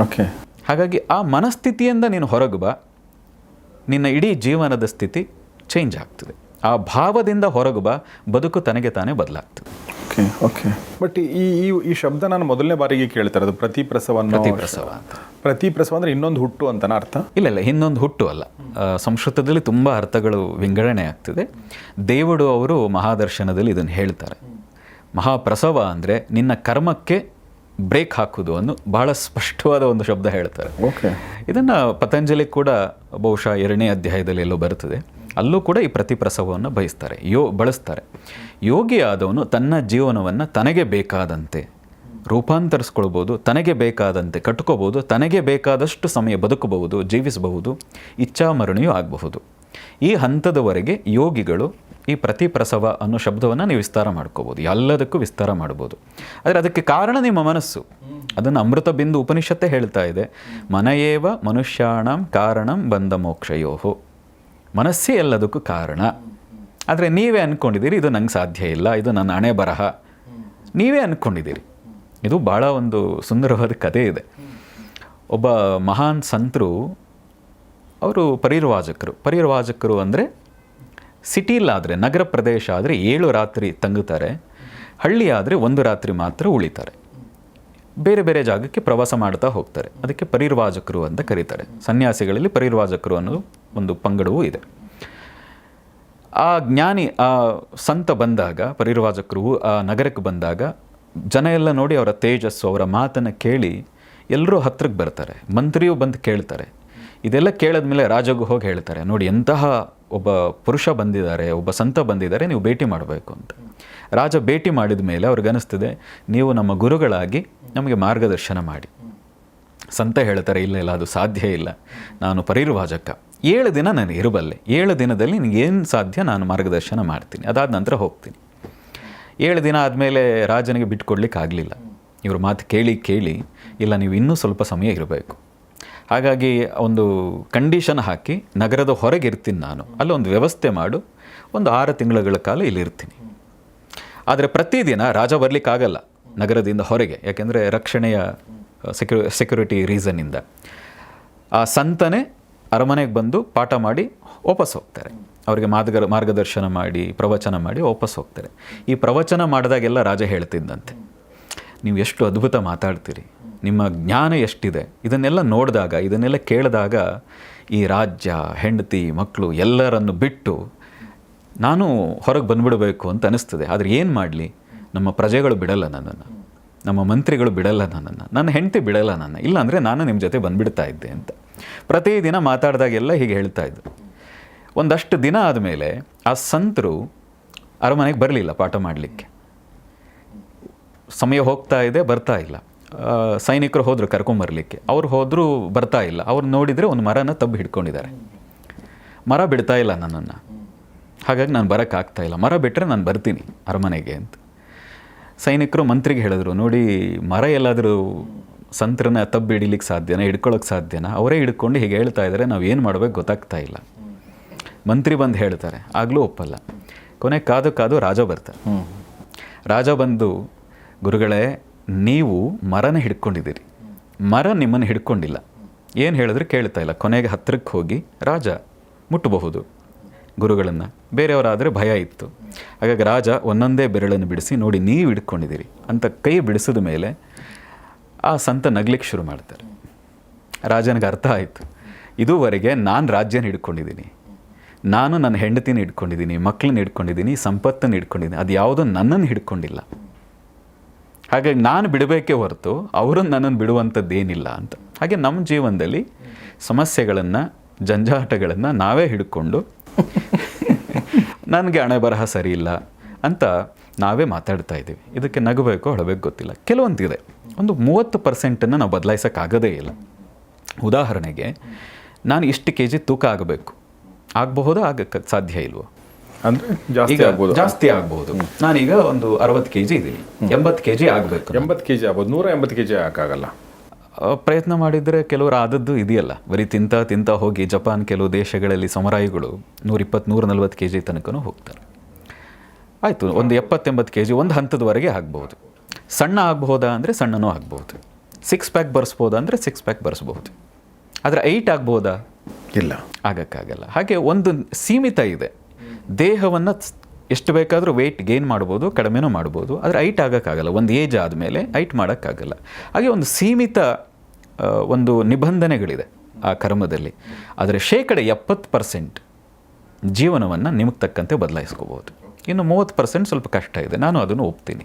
Speaker 1: ಓಕೆ
Speaker 2: ಹಾಗಾಗಿ ಆ ಮನಸ್ಥಿತಿಯಿಂದ ನೀನು ಹೊರಗೆ ಬಾ. ನಿನ್ನ ಇಡೀ ಜೀವನದ ಸ್ಥಿತಿ ಚೇಂಜ್ ಆಗ್ತದೆ. ಆ ಭಾವದಿಂದ ಹೊರಗೆ ಬಾ. ಬದುಕು ತನಗೆ ತಾನೇ ಬದಲಾಗ್ತದೆ.
Speaker 1: ಓಕೆ ಓಕೆ ಬಟ್ ಈ ಈ ಈ ಶಬ್ದ ನಾನು ಮೊದಲನೇ ಬಾರಿಗೆ ಕೇಳ್ತಾ ಇರೋದು ಪ್ರತಿ ಪ್ರಸವ ಅನ್ನೋ
Speaker 2: ಪ್ರತಿ ಪ್ರಸವ ಅಂತ.
Speaker 1: ಪ್ರತಿ ಪ್ರಸವ ಅಂದ್ರೆ ಇನ್ನೊಂದು ಹುಟ್ಟು ಅಂತನ ಅರ್ಥ?
Speaker 2: ಇಲ್ಲ ಇಲ್ಲ ಇನ್ನೊಂದು ಹುಟ್ಟು ಅಲ್ಲ. ಆ, ಸಂಸ್ಕೃತದಲ್ಲಿ ತುಂಬ ಅರ್ಥಗಳು ವಿಂಗಡಣೆ ಆಗ್ತದೆ. ದೇವಡು ಅವರು ಮಹಾದರ್ಶನದಲ್ಲಿ ಇದನ್ನು ಹೇಳ್ತಾರೆ. ಮಹಾಪ್ರಸವ ಅಂದರೆ ನಿನ್ನ ಕರ್ಮಕ್ಕೆ ಬ್ರೇಕ್ ಹಾಕುವುದು ಅನ್ನು ಬಹಳ ಸ್ಪಷ್ಟವಾದ ಒಂದು ಶಬ್ದ ಹೇಳ್ತಾರೆ.
Speaker 1: ಓಕೆ
Speaker 2: ಇದನ್ನು ಪತಂಜಲಿ ಕೂಡ ಬಹುಶಃ ಎರಡನೇ ಅಧ್ಯಾಯದಲ್ಲಿ ಎಲ್ಲೋ ಬರ್ತದೆ ಅಲ್ಲೂ ಕೂಡ ಈ ಪ್ರತಿಪ್ರಸವವನ್ನು ಬಯಸ್ತಾರೆ, ಯೋ, ಬಳಸ್ತಾರೆ. ಆದವನು ತನ್ನ ಜೀವನವನ್ನು ತನಗೆ ಬೇಕಾದಂತೆ ರೂಪಾಂತರಿಸ್ಕೊಳ್ಬೋದು, ತನಗೆ ಬೇಕಾದಂತೆ ಕಟ್ಕೋಬೋದು, ತನಗೆ ಬೇಕಾದಷ್ಟು ಸಮಯ ಬದುಕಬಹುದು, ಜೀವಿಸಬಹುದು, ಇಚ್ಛಾಮರಣಿಯೂ ಆಗಬಹುದು. ಈ ಹಂತದವರೆಗೆ ಯೋಗಿಗಳು ಈ ಪ್ರತಿಪ್ರಸವ ಅನ್ನೋ ಶಬ್ದವನ್ನು ನೀವು ವಿಸ್ತಾರ ಮಾಡ್ಕೋಬೋದು, ಎಲ್ಲದಕ್ಕೂ ವಿಸ್ತಾರ ಮಾಡ್ಬೋದು. ಆದರೆ ಅದಕ್ಕೆ ಕಾರಣ ನಿಮ್ಮ ಮನಸ್ಸು. ಅದನ್ನು ಅಮೃತ ಬಿಂದು ಉಪನಿಷತ್ತೇ ಹೇಳ್ತಾ ಇದೆ. ಮನಯೇವ ಮನುಷ್ಯಾಣಂ ಕಾರಣಂ ಬಂಧ ಮೋಕ್ಷಯೋಹೋ. ಮನಸ್ಸೇ ಎಲ್ಲದಕ್ಕೂ ಕಾರಣ. ಆದರೆ ನೀವೇ ಅಂದ್ಕೊಂಡಿದ್ದೀರಿ ಇದು ನಂಗೆ ಸಾಧ್ಯ ಇಲ್ಲ, ಇದು ನನ್ನ ಹಣೆ ಬರಹ. ನೀವೇ ಅಂದ್ಕೊಂಡಿದ್ದೀರಿ ಇದು ಭಾಳ ಒಂದು ಸುಂದರವಾದ ಕಥೆ ಇದೆ. ಒಬ್ಬ ಮಹಾನ್ ಸಂತರು, ಅವರು ಪರಿರ್ವಾಜಕರು. ಪರಿರ್ವಾಜಕರು ಅಂದರೆ ಸಿಟಿಲಾದರೆ ನಗರ ಪ್ರದೇಶ ಆದರೆ ಏಳು ರಾತ್ರಿ ತಂಗುತ್ತಾರೆ ಹಳ್ಳಿ ಆದರೆ ಒಂದು ರಾತ್ರಿ ಮಾತ್ರ ಉಳಿತಾರೆ. ಬೇರೆ ಬೇರೆ ಜಾಗಕ್ಕೆ ಪ್ರವಾಸ ಮಾಡ್ತಾ ಹೋಗ್ತಾರೆ. ಅದಕ್ಕೆ ಪರಿರ್ವಾಜಕರು ಅಂತ ಕರೀತಾರೆ. ಸನ್ಯಾಸಿಗಳಲ್ಲಿ ಪರಿರ್ವಾಜಕರು ಅನ್ನೋದು ಒಂದು ಪಂಗಡವೂ ಇದೆ. ಆ ಜ್ಞಾನಿ, ಆ ಸಂತ ಬಂದಾಗ, ಪರಿರ್ವಾಜಕರು ಆ ನಗರಕ್ಕೆ ಬಂದಾಗ ಜನ ಎಲ್ಲ ನೋಡಿ ಅವರ ತೇಜಸ್ಸು, ಅವರ ಮಾತನ್ನು ಕೇಳಿ ಎಲ್ಲರೂ ಹತ್ರಕ್ಕೆ ಬರ್ತಾರೆ. ಮಂತ್ರಿಯೂ ಬಂದು ಕೇಳ್ತಾರೆ. ಇದೆಲ್ಲ ಕೇಳಿದ ಮೇಲೆ ರಾಜಗೂ ಹೋಗಿ ಹೇಳ್ತಾರೆ, ನೋಡಿ, ಎಂತಹ ಒಬ್ಬ ಪುರುಷ ಬಂದಿದ್ದಾರೆ, ಒಬ್ಬ ಸಂತ ಬಂದಿದ್ದಾರೆ, ನೀವು ಭೇಟಿ ಮಾಡಬೇಕು ಅಂತ. ರಾಜ ಭೇಟಿ ಮಾಡಿದ ಮೇಲೆ ಅವ್ರಿಗನಿಸ್ತದೆ ನೀವು ನಮ್ಮ ಗುರುಗಳಾಗಿ ನಮಗೆ ಮಾರ್ಗದರ್ಶನ ಮಾಡಿ. ಸಂತ ಹೇಳ್ತಾರೆ, ಇಲ್ಲ ಇಲ್ಲ, ಅದು ಸಾಧ್ಯ ಇಲ್ಲ. ನಾನು ಪರಿರ್ವಾಜಕ. ಏಳು ದಿನ ನಾನು ಇರಬಲ್ಲೆ ಏಳು ದಿನದಲ್ಲಿ ನಿನಗೇನು ಸಾಧ್ಯ ನಾನು ಮಾರ್ಗದರ್ಶನ ಮಾಡ್ತೀನಿ. ಅದಾದ ನಂತರ ಹೋಗ್ತೀನಿ. ಏಳು ದಿನ ಆದಮೇಲೆ ರಾಜನಿಗೆ ಬಿಟ್ಕೊಡ್ಲಿಕ್ಕೆ ಆಗಲಿಲ್ಲ. ಇವ್ರ ಮಾತು ಕೇಳಿ ಕೇಳಿ, ಇಲ್ಲ ನೀವು ಇನ್ನೂ ಸ್ವಲ್ಪ ಸಮಯ ಇರಬೇಕು. ಹಾಗಾಗಿ ಒಂದು ಕಂಡೀಷನ್ ಹಾಕಿ ನಗರದ ಹೊರಗೆ ಇರ್ತೀನಿ ನಾನು. ಅಲ್ಲೊಂದು ವ್ಯವಸ್ಥೆ ಮಾಡು. ಒಂದು ಆರು ತಿಂಗಳುಗಳ ಕಾಲ ಇಲ್ಲಿರ್ತೀನಿ ಆದರೆ ಪ್ರತಿದಿನ ರಾಜ ಬರಲಿಕ್ಕಾಗಲ್ಲ ನಗರದಿಂದ ಹೊರಗೆ. ಯಾಕೆಂದರೆ ರಕ್ಷಣೆಯ ಸೆಕ್ಯು ಸೆಕ್ಯುರಿಟಿ ರೀಸನ್ನಿಂದ ಆ ಸಂತನೇ ಅರಮನೆಗೆ ಬಂದು ಪಾಠ ಮಾಡಿ ವಾಪಸ್ ಹೋಗ್ತಾರೆ. ಅವರಿಗೆ ಮಾರ್ಗ ಮಾರ್ಗದರ್ಶನ ಮಾಡಿ, ಪ್ರವಚನ ಮಾಡಿ ವಾಪಸ್ ಹೋಗ್ತಾರೆ. ಈ ಪ್ರವಚನ ಮಾಡಿದಾಗೆಲ್ಲ ರಾಜ ಹೇಳ್ತಿದ್ದಂತೆ. ನೀವು ಎಷ್ಟು ಅದ್ಭುತ ಮಾತಾಡ್ತೀರಿ. ನಿಮ್ಮ ಜ್ಞಾನ ಎಷ್ಟಿದೆ. ಇದನ್ನೆಲ್ಲ ನೋಡಿದಾಗ, ಇದನ್ನೆಲ್ಲ ಕೇಳಿದಾಗ ಈ ರಾಜ್ಯ, ಹೆಂಡತಿ, ಮಕ್ಕಳು ಎಲ್ಲರನ್ನು ಬಿಟ್ಟು ನಾನು ಹೊರಗೆ ಬಂದುಬಿಡಬೇಕು ಅಂತ ಅನಿಸ್ತದೆ. ಆದರೆ ಏನು ಮಾಡಲಿ? ನಮ್ಮ ಪ್ರಜೆಗಳು ಬಿಡಲ್ಲ ನನ್ನನ್ನು. ನಮ್ಮ ಮಂತ್ರಿಗಳು ಬಿಡಲ್ಲ ನನ್ನನ್ನು. ನನ್ನ ಹೆಂಡತಿ ಬಿಡಲ್ಲ ನನ್ನ. ಇಲ್ಲಾಂದರೆ ನಾನು ನಿಮ್ಮ ಜೊತೆ ಬಂದುಬಿಡ್ತಾ ಇದ್ದೆ ಅಂತ. ಪ್ರತಿದಿನ ಮಾತಾಡಿದಾಗೆಲ್ಲ ಹೀಗೆ ಹೇಳ್ತಾ ಇದ್ದರು. ಒಂದಷ್ಟು ದಿನ ಆದಮೇಲೆ ಆ ಸಂತರು ಅರಮನೆಗೆ ಬರಲಿಲ್ಲ ಪಾಠ ಮಾಡಲಿಕ್ಕೆ. ಸಮಯ ಹೋಗ್ತಾ ಇದೆ, ಬರ್ತಾ ಇಲ್ಲ. ಸೈನಿಕರು ಹೋದರು ಕರ್ಕೊಂಬರ್ಲಿಕ್ಕೆ ಅವ್ರು ಹೋದರೂ ಬರ್ತಾ ಇಲ್ಲ. ಅವ್ರು ನೋಡಿದರೆ ಒಂದು ಮರನ ತಬ್ಬು ಹಿಡ್ಕೊಂಡಿದ್ದಾರೆ. ಮರ ಬಿಡ್ತಾ ಇಲ್ಲ ನನ್ನನ್ನು. ಹಾಗಾಗಿ ನಾನು ಬರೋಕ್ಕಾಗ್ತಾ ಇಲ್ಲ. ಮರ ಬಿಟ್ಟರೆ ನಾನು ಬರ್ತೀನಿ ಅರಮನೆಗೆ ಅಂತ. ಸೈನಿಕರು ಮಂತ್ರಿಗೆ ಹೇಳಿದ್ರು, ನೋಡಿ, ಮರ ಎಲ್ಲಾದರೂ ಸಂತ್ರನ ತಬ್ಬು ಹಿಡಿಲಿಕ್ಕೆ ಸಾಧ್ಯನಾ ಹಿಡ್ಕೊಳ್ಳೋಕೆ ಸಾಧ್ಯನಾ? ಅವರೇ ಹಿಡ್ಕೊಂಡು ಹೀಗೆ ಹೇಳ್ತಾ ಇದ್ದಾರೆ, ನಾವು ಏನು ಮಾಡಬೇಕು ಗೊತ್ತಾಗ್ತಾ ಇಲ್ಲ. ಮಂತ್ರಿ ಬಂದು ಹೇಳ್ತಾರೆ, ಆಗಲೂ ಒಪ್ಪಲ್ಲ. ಕೊನೆ ಕಾದು ಕಾದು ರಾಜ ಬರ್ತಾರೆ. ರಾಜ ಬಂದು, ಗುರುಗಳೇ, ನೀವು ಮರನ ಹಿಡ್ಕೊಂಡಿದ್ದೀರಿ. ಮರ ನಿಮ್ಮನ್ನು ಹಿಡ್ಕೊಂಡಿಲ್ಲ. ಏನು ಹೇಳಿದ್ರೆ ಕೇಳ್ತಾ ಇಲ್ಲ. ಕೊನೆಗೆ ಹತ್ತಿರಕ್ಕೆ ಹೋಗಿ ರಾಜ ಮುಟ್ಟಬಹುದು. ಗುರುಗಳನ್ನು, ಬೇರೆಯವರಾದರೆ ಭಯ ಇತ್ತು. ಹಾಗಾಗಿ ರಾಜ ಒಂದೊಂದೇ ಬೆರಳನ್ನು ಬಿಡಿಸಿ, ನೋಡಿ, ನೀವು ಹಿಡ್ಕೊಂಡಿದ್ದೀರಿ. ಅಂತ ಕೈ ಬಿಡಿಸಿದ ಮೇಲೆ ಆ ಸಂತ ನಗ್ಲಿಕ್ಕೆ ಶುರು ಮಾಡ್ತಾರೆ. ರಾಜನಿಗೆ ಅರ್ಥ ಆಯಿತು. ಇದುವರೆಗೆ ನಾನು ರಾಜ್ಯನ ಹಿಡ್ಕೊಂಡಿದ್ದೀನಿ. ನಾನು ನನ್ನ ಹೆಂಡತಿನ ಹಿಡ್ಕೊಂಡಿದ್ದೀನಿ ಮಕ್ಕಳನ್ನ ಹಿಡ್ಕೊಂಡಿದ್ದೀನಿ, ಸಂಪತ್ತನ್ನು ಹಿಡ್ಕೊಂಡಿದ್ದೀನಿ. ಅದು ಯಾವುದೋ ನನ್ನನ್ನು ಹಿಡ್ಕೊಂಡಿಲ್ಲ. ಹಾಗಾಗಿ ನಾನು ಬಿಡಬೇಕೇ ಹೊರತು ಅವರು ನನ್ನನ್ನು ಬಿಡುವಂಥದ್ದೇನಿಲ್ಲ ಅಂತ. ಹಾಗೆ ನಮ್ಮ ಜೀವನದಲ್ಲಿ ಸಮಸ್ಯೆಗಳನ್ನು, ಜಂಜಾಟಗಳನ್ನು ನಾವೇ ಹಿಡ್ಕೊಂಡು ನನಗೆ ಹಣೆ ಬರಹ ಸರಿ ಇಲ್ಲ ಅಂತ ನಾವೇ ಮಾತಾಡ್ತಾ ಇದ್ದೀವಿ. ಇದಕ್ಕೆ ನಗಬೇಕು ಅಳಬೇಕು ಗೊತ್ತಿಲ್ಲ. ಕೆಲವೊಂದಿದೆ. ಒಂದು ಮೂವತ್ತು ಪರ್ಸೆಂಟನ್ನು ನಾವು ಬದಲಾಯಿಸೋಕ್ಕಾಗೋದೇ ಇಲ್ಲ. ಉದಾಹರಣೆಗೆ ನಾನು ಇಷ್ಟು ಕೆ ಜಿ ತೂಕ ಆಗಬೇಕು. ಆಗಬಹುದು ಆಗಕ್ಕೆ ಸಾಧ್ಯ ಇಲ್ವೋ?
Speaker 1: ಅಂದರೆ ಜಾಸ್ತಿ ಆಗ್ಬೋದು.
Speaker 2: ಜಾಸ್ತಿ ಆಗ್ಬೋದು ನಾನೀಗ ಒಂದು ಅರವತ್ತು ಕೆ ಜಿ ಇದ್ದೀನಿ ಎಂಬತ್ತು ಕೆ ಜಿ ಆಗಬೇಕು
Speaker 1: ಎಂಬತ್ತು ಕೆ ಜಿ ಆಗ್ಬೋದು. ನೂರ ಎಂಬತ್ತು ಕೆ ಜಿ ಹಾಕಾಗಲ್ಲ
Speaker 2: ಪ್ರಯತ್ನ ಮಾಡಿದರೆ ಕೆಲವರು ಆದದ್ದು ಇದೆಯಲ್ಲ. ಬರೀ ತಿಂತ ತಿಂತ ಹೋಗಿ ಜಪಾನ್ ಕೆಲವು ದೇಶಗಳಲ್ಲಿ ಸಮರಾಯಿಗಳು ನೂರಿಪ್ಪತ್ತು ನೂರ ನಲ್ವತ್ತು ಕೆ ಜಿ ತನಕನೂ ಹೋಗ್ತಾರೆ. ಆಯಿತು ಒಂದು ಎಪ್ಪತ್ತೆಂಬತ್ತು ಕೆ ಜಿ ಒಂದು ಹಂತದವರೆಗೆ ಆಗ್ಬೋದು ಸಣ್ಣ ಆಗಬಹುದಾ ಅಂದರೆ ಸಣ್ಣನೂ ಆಗ್ಬೋದು. ಸಿಕ್ಸ್ ಪ್ಯಾಕ್ ಬರ್ಸ್ಬೋದಾ ಅಂದರೆ ಸಿಕ್ಸ್ ಪ್ಯಾಕ್ ಬರ್ಸ್ಬೋದು. ಆದರೆ ಐಟ್ ಆಗ್ಬೋದಾ?
Speaker 1: ಇಲ್ಲ.
Speaker 2: ಆಗೋಕ್ಕಾಗಲ್ಲ. ಹಾಗೆ ಒಂದು ಸೀಮಿತ ಇದೆ. ದೇಹವನ್ನು ಎಷ್ಟು ಬೇಕಾದರೂ ವೆಯ್ಟ್ ಗೇನ್ ಮಾಡ್ಬೋದು ಕಡಿಮೆನೂ ಮಾಡ್ಬೋದು. ಆದರೆ ಐಟ್ ಆಗೋಕ್ಕಾಗಲ್ಲ. ಒಂದು ಏಜ್ ಆದಮೇಲೆ ಐಟ್ ಮಾಡೋಕ್ಕಾಗಲ್ಲ. ಹಾಗೆ ಒಂದು ಸೀಮಿತ ಒಂದು ನಿಬಂಧನೆಗಳಿದೆ ಆ ಕರ್ಮದಲ್ಲಿ. ಆದರೆ ಶೇಕಡ ಎಪ್ಪತ್ತು ಪರ್ಸೆಂಟ್ ಜೀವನವನ್ನು ನಿಮಗೆ ತಕ್ಕಂತೆ ಬದಲಾಯಿಸ್ಕೋಬೋದು ಇನ್ನು ಮೂವತ್ತು ಪರ್ಸೆಂಟ್ ಸ್ವಲ್ಪ ಕಷ್ಟ ಇದೆ. ನಾನು ಅದನ್ನು ಒಪ್ತೀನಿ.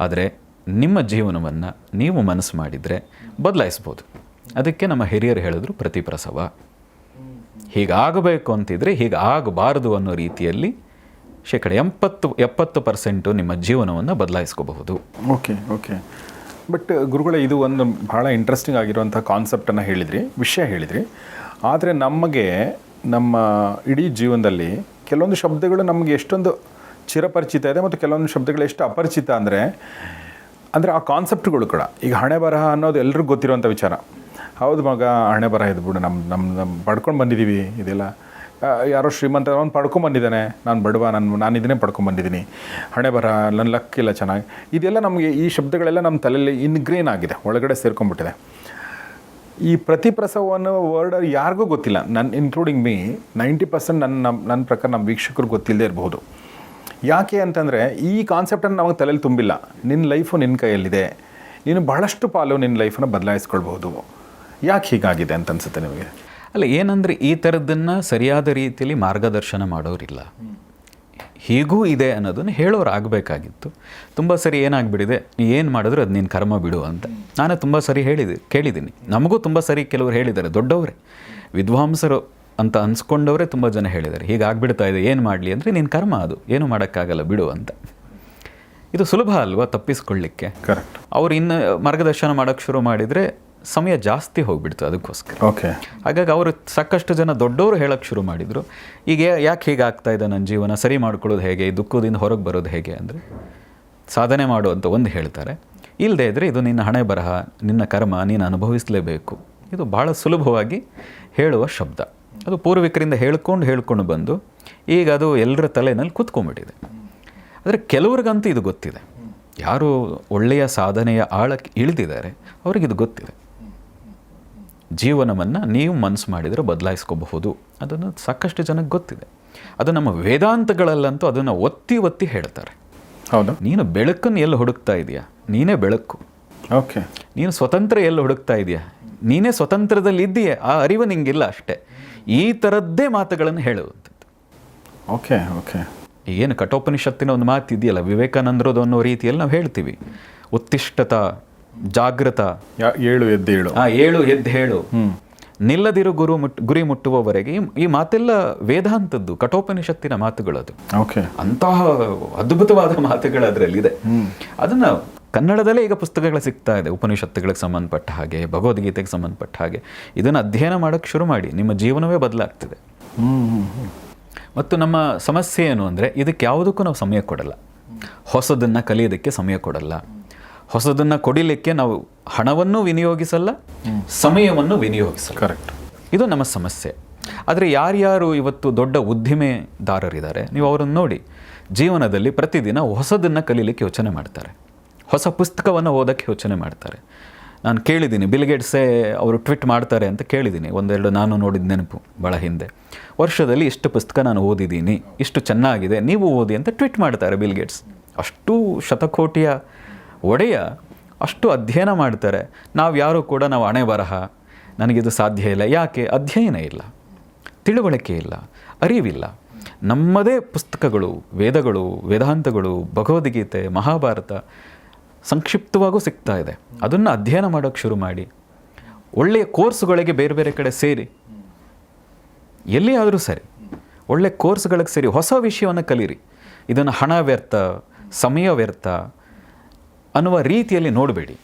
Speaker 2: ಆದರೆ ನಿಮ್ಮ ಜೀವನವನ್ನು ನೀವು ಮನಸ್ಸು ಮಾಡಿದರೆ ಬದಲಾಯಿಸ್ಬೋದು. ಅದಕ್ಕೆ ನಮ್ಮ ಹಿರಿಯರು ಹೇಳಿದ್ರು ಪ್ರತಿಪ್ರಸವ. ಹೀಗಾಗಬೇಕು ಅಂತಿದ್ರೆ ಹೀಗಾಗಬಾರದು ಅನ್ನೋ ರೀತಿಯಲ್ಲಿ ಶೇಕಡ ಎಂಬತ್ತು, ಎಪ್ಪತ್ತು ಪರ್ಸೆಂಟು ನಿಮ್ಮ ಜೀವನವನ್ನು ಬದಲಾಯಿಸ್ಕೋಬಹುದು.
Speaker 1: Okay okay. ಬಟ್ ಗುರುಗಳೇ, ಇದು ಒಂದು ಭಾಳ ಇಂಟ್ರೆಸ್ಟಿಂಗ್ ಆಗಿರುವಂಥ ಕಾನ್ಸೆಪ್ಟನ್ನು ಹೇಳಿದ್ರಿ, ವಿಷಯ ಹೇಳಿದ್ರಿ. ಆದರೆ ನಮಗೆ ನಮ್ಮ ಇಡೀ ಜೀವನದಲ್ಲಿ ಕೆಲವೊಂದು ಶಬ್ದಗಳು ನಮಗೆ ಎಷ್ಟೊಂದು ಚಿರಪರಿಚಿತ ಇದೆ ಮತ್ತು ಕೆಲವೊಂದು ಶಬ್ದಗಳು ಎಷ್ಟು ಅಪರಿಚಿತ ಅಂದರೆ ಅಂದರೆ ಆ ಕಾನ್ಸೆಪ್ಟ್ಗಳು ಕೂಡ. ಈಗ ಹಣೆ ಬರಹ ಅನ್ನೋದು ಎಲ್ರಿಗೂ ಗೊತ್ತಿರುವಂಥ ವಿಚಾರ. ಹೌದು ಮಗ, ಹಣೆ ಬರಹ ಇದು ಬಿಡು ನಮ್ಮ ನಮ್ಮ ನಮ್ಮ ಪಡ್ಕೊಂಡು ಬಂದಿದ್ದೀವಿ ಇದೆಲ್ಲ. ಯಾರೋ ಶ್ರೀಮಂತ, ಅವ್ನು ಪಡ್ಕೊಂಬಂದಿದ್ದಾನೆ ನಾನು ಬಡವ, ನಾನು ನಾನು ಇದನ್ನೇ ಪಡ್ಕೊಂಬಂದಿದ್ದೀನಿ ಹಣೆ ಬರಹ ನನ್ನ ಲಕ್ ಇಲ್ಲ ಚೆನ್ನಾಗಿ. ಇದೆಲ್ಲ ನಮಗೆ ಈ ಶಬ್ದಗಳೆಲ್ಲ ನಮ್ಮ ತಲೆಯಲ್ಲಿ ಇನ್ಗ್ರೇನ್ ಆಗಿದೆ, ಒಳಗಡೆ ಸೇರ್ಕೊಂಡ್ಬಿಟ್ಟಿದೆ. ಈ ಪ್ರತಿಪ್ರಸವ ಅನ್ನೋ ವರ್ಡ್ ಯಾರಿಗೂ ಗೊತ್ತಿಲ್ಲ. ನನ್ನ ಇನ್ಕ್ಲೂಡಿಂಗ್ ಮೀ ನೈಂಟಿ ಪರ್ಸೆಂಟ್ ನನ್ನ ನಮ್ಮ ನನ್ನ ಪ್ರಕಾರ ನಮ್ಮ ವೀಕ್ಷಕರು ಗೊತ್ತಿಲ್ಲದೆ ಇರಬಹುದು. ಯಾಕೆ ಅಂತಂದರೆ ಈ ಕಾನ್ಸೆಪ್ಟನ್ನು ನಮಗೆ ತಲೆಯಲ್ಲಿ ತುಂಬಿಲ್ಲ. ನಿನ್ನ ಲೈಫು ನಿನ್ನ ಕೈಯಲ್ಲಿದೆ. ನೀನು ಬಹಳಷ್ಟು ಪಾಲು ನಿನ್ನ ಲೈಫನ್ನು ಬದಲಾಯಿಸ್ಕೊಳ್ಬಹುದು. ಯಾಕೆ ಹೀಗಾಗಿದೆ ಅಂತ ಅನ್ಸುತ್ತೆ ನಿಮಗೆ?
Speaker 2: ಅಲ್ಲ, ಏನಂದರೆ ಈ ಥರದ್ದನ್ನು ಸರಿಯಾದ ರೀತಿಯಲ್ಲಿ ಮಾರ್ಗದರ್ಶನ ಮಾಡೋರಿಲ್ಲ. ಹೀಗೂ ಇದೆ ಅನ್ನೋದನ್ನು ಹೇಳೋರು ಆಗಬೇಕಾಗಿತ್ತು ತುಂಬ ಸರಿ ಏನಾಗ್ಬಿಡಿದೆ? ನೀ ಏನು ಮಾಡಿದ್ರು ಅದು ನೀನು ಕರ್ಮ ಬಿಡು ಅಂತ. ನಾನು ತುಂಬ ಸರಿ ಹೇಳಿದೆ ಕೇಳಿದ್ದೀನಿ ನಮಗೂ ತುಂಬ ಸರಿ ಕೆಲವರು ಹೇಳಿದ್ದಾರೆ, ದೊಡ್ಡವರೇ. ವಿದ್ವಾಂಸರು ಅಂತ ಅನ್ಸ್ಕೊಂಡವರೇ ತುಂಬ ಜನ ಹೇಳಿದ್ದಾರೆ ಹೀಗಾಗ್ಬಿಡ್ತಾ ಇದೆ ಏನು ಮಾಡಲಿ ಅಂದರೆ ನೀನು ಕರ್ಮ ಅದು ಏನು ಮಾಡೋಕ್ಕಾಗಲ್ಲ ಬಿಡು ಅಂತ. ಇದು ಸುಲಭ ಅಲ್ವಾ ತಪ್ಪಿಸ್ಕೊಳ್ಳಿಕ್ಕೆ?
Speaker 1: ಕರೆಕ್ಟ್
Speaker 2: ಅವ್ರು ಇನ್ನು ಮಾರ್ಗದರ್ಶನ ಮಾಡೋಕ್ಕೆ ಶುರು ಮಾಡಿದರೆ ಸಮಯ ಜಾಸ್ತಿ ಹೋಗಿಬಿಡ್ತು ಅದಕ್ಕೋಸ್ಕರ.
Speaker 1: ಓಕೆ
Speaker 2: ಹಾಗಾಗಿ ಅವರು ಸಾಕಷ್ಟು ಜನ ದೊಡ್ಡವರು ಹೇಳೋಕ್ಕೆ ಶುರು ಮಾಡಿದರು. ಈಗ ಯಾಕೆ ಹೀಗೆ ಆಗ್ತಾ ಇದೆ ನನ್ನ ಜೀವನ? ಸರಿ ಮಾಡ್ಕೊಳ್ಳೋದು ಹೇಗೆ? ಈ ದುಃಖದಿಂದ ಹೊರಗೆ ಬರೋದು ಹೇಗೆ ಅಂದರೆ ಸಾಧನೆ ಮಾಡು ಅಂತ ಒಂದು ಹೇಳ್ತಾರೆ. ಇಲ್ಲದೇ ಇದ್ದರೆ ಇದು ನಿನ್ನ ಹಣೆ ಬರಹ ನಿನ್ನ ಕರ್ಮ ನೀನು ಅನುಭವಿಸಲೇಬೇಕು. ಇದು ಭಾಳ ಸುಲಭವಾಗಿ ಹೇಳುವ ಶಬ್ದ. ಅದು ಪೂರ್ವಿಕರಿಂದ ಹೇಳ್ಕೊಂಡು ಹೇಳ್ಕೊಂಡು ಬಂದು ಈಗ ಅದು ಎಲ್ಲರ ತಲೆನಲ್ಲಿ ಕೂತ್ಕೊಂಡ್ಬಿಟ್ಟಿದೆ. ಆದರೆ ಕೆಲವ್ರಿಗಂತೂ ಇದು ಗೊತ್ತಿದೆ. ಯಾರು ಒಳ್ಳೆಯ ಸಾಧನೆಯ ಆಳಕ್ಕೆ ಇಳಿದಿದ್ದಾರೆ ಅವ್ರಿಗೆ ಇದು ಗೊತ್ತಿದೆ. ಜೀವನವನ್ನು ನೀವು ಮನಸ್ಸು ಮಾಡಿದರೆ ಬದಲಾಯಿಸ್ಕೋಬಹುದು. ಅದನ್ನು ಸಾಕಷ್ಟು ಜನಕ್ಕೆ ಗೊತ್ತಿದೆ. ಅದು ನಮ್ಮ ವೇದಾಂತಗಳಲ್ಲಂತೂ ಅದನ್ನು ಒತ್ತಿ ಒತ್ತಿ ಹೇಳ್ತಾರೆ.
Speaker 1: ಹೌದು.
Speaker 2: ನೀನು ಬೆಳಕನ್ನು ಎಲ್ಲಿ ಹುಡುಕ್ತಾ ಇದೆಯಾ? ನೀನೇ ಬೆಳಕು.
Speaker 1: ಓಕೆ.
Speaker 2: ನೀನು ಸ್ವತಂತ್ರ ಎಲ್ಲಿ ಹುಡುಕ್ತಾ ಇದೆಯಾ? ನೀನೇ ಸ್ವತಂತ್ರದಲ್ಲಿ ಇದ್ದೀಯಾ ಆ ಅರಿವು ನಿಂಗಿಲ್ಲ ಅಷ್ಟೇ. ಈ ಥರದ್ದೇ ಮಾತುಗಳನ್ನು ಹೇಳುವಂಥದ್ದು.
Speaker 1: Okay okay.
Speaker 2: ಏನು ಕಠೋಪನಿಷತ್ತಿನ ಒಂದು ಮಾತು ಇದೆಯಲ್ಲ ವಿವೇಕಾನಂದರದು ಅನ್ನೋ ರೀತಿಯಲ್ಲಿ ನಾವು ಹೇಳ್ತೀವಿ. ಉತ್ತಿಷ್ಟತ ಜಾಗೃತ
Speaker 1: ಏಳು ಎದ್ದು ಹೇಳು
Speaker 2: ಆ ಏಳು ಎದ್ದು ಹೇಳು ನಿಲ್ಲದಿರು ಗುರು ಮುಟ್ ಗುರಿ ಮುಟ್ಟುವವರೆಗೆ ಈ- ಈ ಮಾತೆಲ್ಲ ವೇದಾಂತದ್ದು ಕಠೋಪನಿಷತ್ತಿನ ಮಾತುಗಳದು.
Speaker 1: ಓಕೆ.
Speaker 2: ಅಂತಹ ಅದ್ಭುತವಾದ ಮಾತುಗಳು ಅದರಲ್ಲಿದೆ ಅದನ್ನ ಕನ್ನಡದಲ್ಲೇ ಈಗ ಪುಸ್ತಕಗಳು ಸಿಗ್ತಾ ಇದೆ. ಉಪನಿಷತ್ತುಗಳಿಗೆ ಸಂಬಂಧಪಟ್ಟ ಹಾಗೆ ಭಗವದ್ಗೀತೆಗೆ ಸಂಬಂಧಪಟ್ಟ ಹಾಗೆ. ಇದನ್ನು ಅಧ್ಯಯನ ಮಾಡೋಕ್ಕೆ ಶುರು ಮಾಡಿ. ನಿಮ್ಮ ಜೀವನವೇ ಬದಲಾಗ್ತಿದೆ. ಮತ್ತು ನಮ್ಮ ಸಮಸ್ಯೆ ಏನು ಅಂದರೆ ಇದಕ್ಕೆ ಯಾವುದಕ್ಕೂ ನಾವು ಸಮಯ ಕೊಡಲ್ಲ. ಹೊಸದನ್ನು ಕಲಿಯೋದಕ್ಕೆ ಸಮಯ ಕೊಡಲ್ಲ. ಹೊಸದನ್ನು ಕೊಡಿಲಿಕ್ಕೆ ನಾವು ಹಣವನ್ನು ವಿನಿಯೋಗಿಸಲ್ಲ ಸಮಯವನ್ನು ವಿನಿಯೋಗಿಸಲ್ಲ.
Speaker 1: ಕರೆಕ್ಟ್
Speaker 2: ಇದು ನಮ್ಮ ಸಮಸ್ಯೆ. ಆದರೆ ಯಾರ್ಯಾರು ಇವತ್ತು ದೊಡ್ಡ ಉದ್ದಿಮೆದಾರರಿದ್ದಾರೆ ನೀವು ಅವರನ್ನು ನೋಡಿ. ಜೀವನದಲ್ಲಿ ಪ್ರತಿದಿನ ಹೊಸದನ್ನು ಕಲೀಲಿಕ್ಕೆ ಯೋಚನೆ ಮಾಡ್ತಾರೆ. ಹೊಸ ಪುಸ್ತಕವನ್ನು ಓದೋಕ್ಕೆ ಯೋಚನೆ ಮಾಡ್ತಾರೆ. ನಾನು ಕೇಳಿದ್ದೀನಿ ಬಿಲ್ಗೇಟ್ಸೇ ಅವರು ಟ್ವಿಟ್ ಮಾಡ್ತಾರೆ ಅಂತ ಕೇಳಿದ್ದೀನಿ. ಒಂದೆರಡು ನಾನು ನೋಡಿದ ನೆನಪು ಭಾಳ ಹಿಂದೆ. ವರ್ಷದಲ್ಲಿ ಇಷ್ಟು ಪುಸ್ತಕ ನಾನು ಓದಿದ್ದೀನಿ, ಇಷ್ಟು ಚೆನ್ನಾಗಿದೆ, ನೀವು ಓದಿ ಅಂತ ಟ್ವಿಟ್ ಮಾಡ್ತಾರೆ ಬಿಲ್ಗೇಟ್ಸ್ ಅಷ್ಟು ಶತಕೋಟಿಯ ಒಡೆಯ, ಅಷ್ಟು ಅಧ್ಯಯನ ಮಾಡ್ತಾರೆ. ನಾವು ಯಾರೂ ಕೂಡ ನಾವು ಹಣೆ ಬರಹ, ನನಗಿದು ಸಾಧ್ಯ ಇಲ್ಲ. ಯಾಕೆ? ಅಧ್ಯಯನ ಇಲ್ಲ, ತಿಳುವಳಿಕೆ ಇಲ್ಲ, ಅರಿವಿಲ್ಲ. ನಮ್ಮದೇ ಪುಸ್ತಕಗಳು, ವೇದಗಳು, ವೇದಾಂತಗಳು, ಭಗವದ್ಗೀತೆ, ಮಹಾಭಾರತ ಸಂಕ್ಷಿಪ್ತವಾಗೂ ಸಿಗ್ತಾ ಇದೆ. ಅದನ್ನು ಅಧ್ಯಯನ ಮಾಡೋಕ್ಕೆ ಶುರು ಮಾಡಿ. ಒಳ್ಳೆಯ ಕೋರ್ಸ್ಗಳಿಗೆ ಬೇರೆ ಬೇರೆ ಕಡೆ ಸೇರಿ. ಎಲ್ಲಿಯಾದರೂ ಸರಿ. ಒಳ್ಳೆ ಕೋರ್ಸ್ಗಳಿಗೆ ಸೇರಿ ಹೊಸ ವಿಷಯವನ್ನು ಕಲೀರಿ. ಇದನ್ನು ಹಣ ವ್ಯರ್ಥ, ಸಮಯ ವ್ಯರ್ಥ ಅನ್ನುವ ರೀತಿಯಲ್ಲಿ ನೋಡಬೇಡಿ.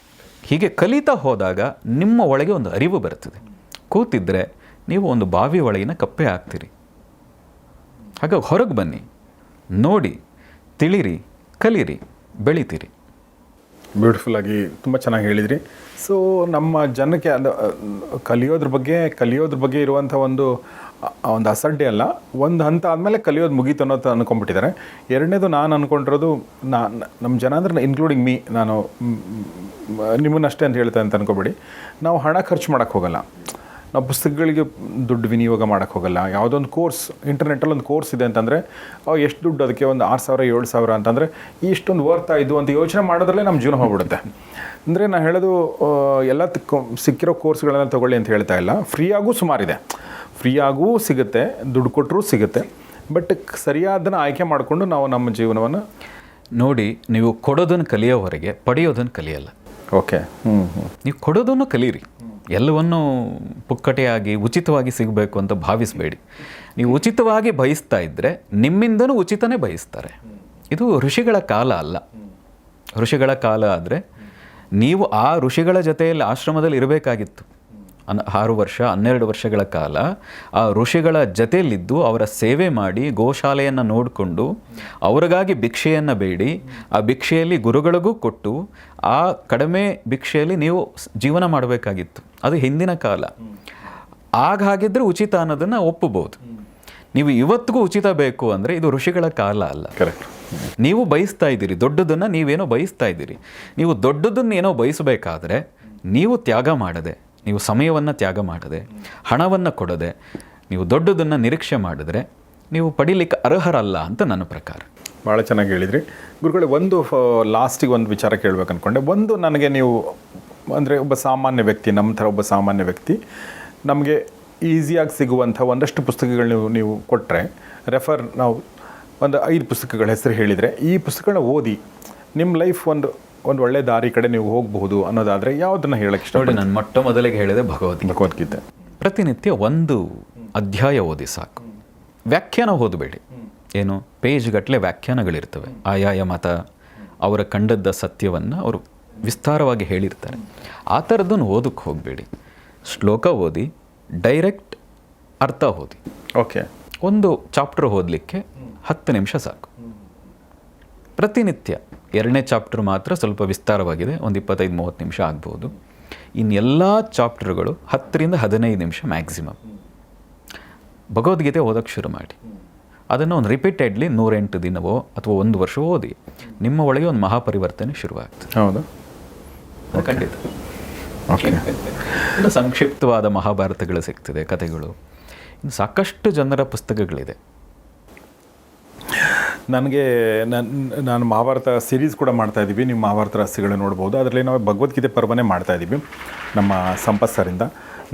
Speaker 2: ಹೀಗೆ ಕಲಿತಾ ಹೋದಾಗ ನಿಮ್ಮ ಒಳಗೆ ಒಂದು ಅರಿವು ಬರ್ತದೆ ಕೂತಿದ್ದರೆ ನೀವು ಒಂದು ಬಾವಿ ಒಳಗಿನ ಕಪ್ಪೆ ಆಗ್ತೀರಿ ಹಾಗಾಗಿ ಹೊರಗೆ ಬನ್ನಿ. ನೋಡಿ, ತಿಳಿರಿ, ಕಲೀರಿ, ಬೆಳಿತೀರಿ.
Speaker 1: ಬ್ಯೂಟಿಫುಲ್ ಆಗಿ ತುಂಬ ಚೆನ್ನಾಗಿ ಹೇಳಿದ್ರಿ. ಸೊ ನಮ್ಮ ಜನಕ್ಕೆ ಅದು ಕಲಿಯೋದ್ರ ಬಗ್ಗೆ ಕಲಿಯೋದ್ರ ಬಗ್ಗೆ ಇರುವಂಥ ಒಂದು ಒಂದು ಅಸಡ್ಡೆ ಅಲ್ಲ. ಒಂದು ಹಂತ ಆದಮೇಲೆ ಕಲಿಯೋದು ಮುಗೀತು ಅನ್ನೋದು ಅನ್ಕೊಂಡ್ಬಿಟ್ಟಿದ್ದಾರೆ. ಎರಡನೇದು ನಾನು ಅಂದ್ಕೊಂಡಿರೋದು ನಾನು ನಮ್ಮ ಜನ ಅಂದ್ರೆ ಇನ್ಕ್ಲೂಡಿಂಗ್ ಮೀ ನಾನು ನಿಮ್ಮನ್ನಷ್ಟೇ ಅಂತ ಹೇಳ್ತೇನೆ ಅಂತ ಅನ್ಕೋಬೇಡಿ. ನಾವು ಹಣ ಖರ್ಚು ಮಾಡೋಕ್ಕೆ ಹೋಗಲ್ಲ. ನಾವು ಪುಸ್ತಕಗಳಿಗೆ ದುಡ್ಡು ವಿನಿಯೋಗ ಮಾಡೋಕ್ಕೆ ಹೋಗಲ್ಲ. ಯಾವುದೋ ಒಂದು ಕೋರ್ಸ್ ಇಂಟರ್ನೆಟ್ಟಲ್ಲಿ ಒಂದು ಕೋರ್ಸ್ ಇದೆ ಅಂತಂದರೆ ಅವು ಎಷ್ಟು ದುಡ್ಡು ಅದಕ್ಕೆ ಒಂದು ಆರು ಸಾವಿರ ಏಳು ಸಾವಿರ ಅಂತಂದರೆ ಇಷ್ಟೊಂದು ವರ್ತಾ ಇದು ಅಂತ ಯೋಚನೆ ಮಾಡೋದ್ರಲ್ಲೇ ನಮ್ಮ ಜೀವನ ಹೋಗ್ಬಿಡುತ್ತೆ. ಅಂದರೆ ನಾನು ಹೇಳೋದು ಎಲ್ಲ ತಿಕ್ಕೊ ಸಿಕ್ಕಿರೋ ಕೋರ್ಸ್ಗಳನ್ನ ತೊಗೊಳ್ಳಿ ಅಂತ ಹೇಳ್ತಾ ಇಲ್ಲ. ಫ್ರೀಯಾಗೂ ಸುಮಾರಿದೆ ಫ್ರೀಯಾಗೂ ಸಿಗುತ್ತೆ ದುಡ್ಡು ಕೊಟ್ಟರೂ ಸಿಗುತ್ತೆ. ಬಟ್ ಸರಿಯಾದನ್ನು ಆಯ್ಕೆ ಮಾಡಿಕೊಂಡು ನಾವು ನಮ್ಮ ಜೀವನವನ್ನು
Speaker 2: ನೋಡಿ ನೀವು ಕೊಡೋದನ್ನು ಕಲಿಯೋವರೆಗೆ ಪಡೆಯೋದನ್ನು ಕಲಿಯಲ್ಲ.
Speaker 1: ಓಕೆ ಹ್ಞೂ ಹ್ಞೂ
Speaker 2: ನೀವು ಕೊಡೋದನ್ನು ಕಲೀರಿ. ಎಲ್ಲವನ್ನೂ ಪುಕ್ಕಟೆಯಾಗಿ, ಉಚಿತವಾಗಿ ಸಿಗಬೇಕು ಅಂತ ಭಾವಿಸಬೇಡಿ. ನೀವು ಉಚಿತವಾಗಿ ಬಯಸ್ತಾ ಇದ್ದರೆ ನಿಮ್ಮಿಂದನೂ ಉಚಿತನೇ ಬಯಸ್ತಾರೆ. ಇದು ಋಷಿಗಳ ಕಾಲ ಅಲ್ಲ. ಋಷಿಗಳ ಕಾಲ ಆದರೆ ನೀವು ಆ ಋಷಿಗಳ ಜೊತೆಯಲ್ಲಿ ಆಶ್ರಮದಲ್ಲಿ ಇರಬೇಕಾಗಿತ್ತು. ಅನ್, ಆರು ವರ್ಷ, ಹನ್ನೆರಡು ವರ್ಷಗಳ ಕಾಲ ಆ ಋಷಿಗಳ ಜೊತೆಯಲ್ಲಿದ್ದು ಅವರ ಸೇವೆ ಮಾಡಿ ಗೋಶಾಲೆಯನ್ನು ನೋಡಿಕೊಂಡು ಅವರಿಗಾಗಿ ಭಿಕ್ಷೆಯನ್ನು ಬೇಡಿ, ಆ ಭಿಕ್ಷೆಯಲ್ಲಿ ಗುರುಗಳಿಗೂ ಕೊಟ್ಟು ಆ ಕಡಿಮೆ ಭಿಕ್ಷೆಯಲ್ಲಿ ನೀವು ಜೀವನ ಮಾಡಬೇಕಾಗಿತ್ತು. ಅದು ಹಿಂದಿನ ಕಾಲ. ಆಗ ಹಾಗಿದ್ರೆ ಉಚಿತ ಅನ್ನೋದನ್ನು ಒಪ್ಪಬಹುದು. ನೀವು ಇವತ್ತಿಗೂ ಉಚಿತ ಬೇಕು ಅಂದರೆ ಇದು ಋಷಿಗಳ ಕಾಲ ಅಲ್ಲ.
Speaker 1: ಕರೆಕ್ಟ್
Speaker 2: ನೀವು ಬಯಸ್ತಾ ಇದ್ದೀರಿ ದೊಡ್ಡದನ್ನು ನೀವೇನೋ ಬಯಸ್ತಾ ಇದ್ದೀರಿ. ನೀವು ದೊಡ್ಡದನ್ನು ಏನೋ ಬಯಸಬೇಕಾದ್ರೆ ನೀವು ತ್ಯಾಗ ಮಾಡದೆ ನೀವು ಸಮಯವನ್ನು ತ್ಯಾಗ ಮಾಡದೆ ಹಣವನ್ನು ಕೊಡದೆ ನೀವು ದೊಡ್ಡದನ್ನು ನಿರೀಕ್ಷೆ ಮಾಡಿದ್ರೆ ನೀವು ಪಡಿಲಿಕ್ಕೆ ಅರ್ಹರಲ್ಲ ಅಂತ ನನ್ನ ಪ್ರಕಾರ.
Speaker 1: ಭಾಳ ಚೆನ್ನಾಗಿ ಹೇಳಿದ್ರಿ. ಗುರುಗಳೇ ಒಂದು ಲಾಸ್ಟಿಗೆ ಒಂದು ವಿಚಾರ ಕೇಳ್ಬೇಕು ಅಂದ್ಕೊಂಡೆ ಒಂದು ನನಗೆ ನೀವು ಅಂದರೆ ಒಬ್ಬ ಸಾಮಾನ್ಯ ವ್ಯಕ್ತಿ ನಮ್ಮ ಥರ ಒಬ್ಬ ಸಾಮಾನ್ಯ ವ್ಯಕ್ತಿ ನಮಗೆ ಈಸಿಯಾಗಿ ಸಿಗುವಂಥ ಒಂದಷ್ಟು ಪುಸ್ತಕಗಳು ನೀವು ನೀವು ಕೊಟ್ಟರೆ ರೆಫರ್ ನಾವು ಒಂದು ಐದು ಪುಸ್ತಕಗಳ ಹೆಸರು ಹೇಳಿದರೆ ಈ ಪುಸ್ತಕಗಳನ್ನ ಓದಿ ನಿಮ್ಮ ಲೈಫ್ ಒಂದು ಒಂದು ಒಳ್ಳೆ ದಾರಿ ಕಡೆ ನೀವು ಹೋಗಬಹುದು ಅನ್ನೋದಾದರೆ ಯಾವುದನ್ನು ಹೇಳಕ್ಕೆ ಇಷ್ಟ
Speaker 2: ನೋಡಿ ನಾನು ಮೊಟ್ಟ ಮೊದಲಿಗೆ ಹೇಳಿದೆ ಭಗವದ್ಗೀತೆ.
Speaker 1: ಭಗವದ್ಗೀತೆ.
Speaker 2: ಪ್ರತಿನಿತ್ಯ ಒಂದು ಅಧ್ಯಾಯ ಓದಿ ಸಾಕು. ವ್ಯಾಖ್ಯಾನ ಓದಬೇಡಿ. ಏನು? ಪೇಜ್ಗಟ್ಟಲೆ ವ್ಯಾಖ್ಯಾನಗಳಿರ್ತವೆ. ಆಯಾಯ ಮತ ಅವರ ಕಂಡದ್ದ ಸತ್ಯವನ್ನು ಅವರು ವಿಸ್ತಾರವಾಗಿ ಹೇಳಿರ್ತಾರೆ ಆ ಥರದ್ದನ್ನು ಓದಕ್ಕೆ ಹೋಗಬೇಡಿ. ಶ್ಲೋಕ ಓದಿ ಡೈರೆಕ್ಟ್ ಅರ್ಥ ಓದಿ.
Speaker 1: ಓಕೆ.
Speaker 2: ಒಂದು ಚಾಪ್ಟರ್ ಓದಲಿಕ್ಕೆ ಹತ್ತು ನಿಮಿಷ ಸಾಕು. ಪ್ರತಿನಿತ್ಯ ಎರಡನೇ ಚಾಪ್ಟರ್ ಮಾತ್ರ ಸ್ವಲ್ಪ ವಿಸ್ತಾರವಾಗಿದೆ ಒಂದು ಇಪ್ಪತ್ತೈದು ಮೂವತ್ತು ನಿಮಿಷ ಆಗ್ಬೋದು. ಇನ್ನೆಲ್ಲ ಚಾಪ್ಟರ್ಗಳು ಹತ್ತರಿಂದ ಹದಿನೈದು ನಿಮಿಷ ಮ್ಯಾಕ್ಸಿಮಮ್. ಭಗವದ್ಗೀತೆ ಓದೋಕ್ಕೆ ಶುರು ಮಾಡಿ. ಅದನ್ನು ಒಂದು ರಿಪೀಟೆಡ್ಲಿ ನೂರೆಂಟು ದಿನವೋ ಅಥವಾ ಒಂದು ವರ್ಷವೋ ಓದಿ. ನಿಮ್ಮ ಒಳಗೆ ಒಂದು ಮಹಾಪರಿವರ್ತನೆ ಶುರುವಾಗ್ತದೆ.
Speaker 1: ಹೌದು.
Speaker 2: ಖಂಡಿತ.
Speaker 1: ಓಕೆ
Speaker 2: ಸಂಕ್ಷಿಪ್ತವಾದ ಮಹಾಭಾರತಗಳು ಸಿಗ್ತದೆ ಕಥೆಗಳು. ಇನ್ನು ಸಾಕಷ್ಟು ಜನರ ಪುಸ್ತಕಗಳಿದೆ.
Speaker 1: ನನಗೆ ನನ್ನ ನಾನು ಮಹಾಭಾರತ ಸೀರೀಸ್ ಕೂಡ ಮಾಡ್ತಾ ಇದ್ದೀವಿ. ನೀವು ಮಹಾಭಾರತ ರಹಸ್ಯಗಳನ್ನ ನೋಡ್ಬೋದು. ಅದರಲ್ಲಿ ನಾವು ಭಗವದ್ಗೀತೆ ಪರ್ವನೇ ಮಾಡ್ತಾ ಇದ್ದೀವಿ ನಮ್ಮ ಸಂಪತ್ಸರಿಂದ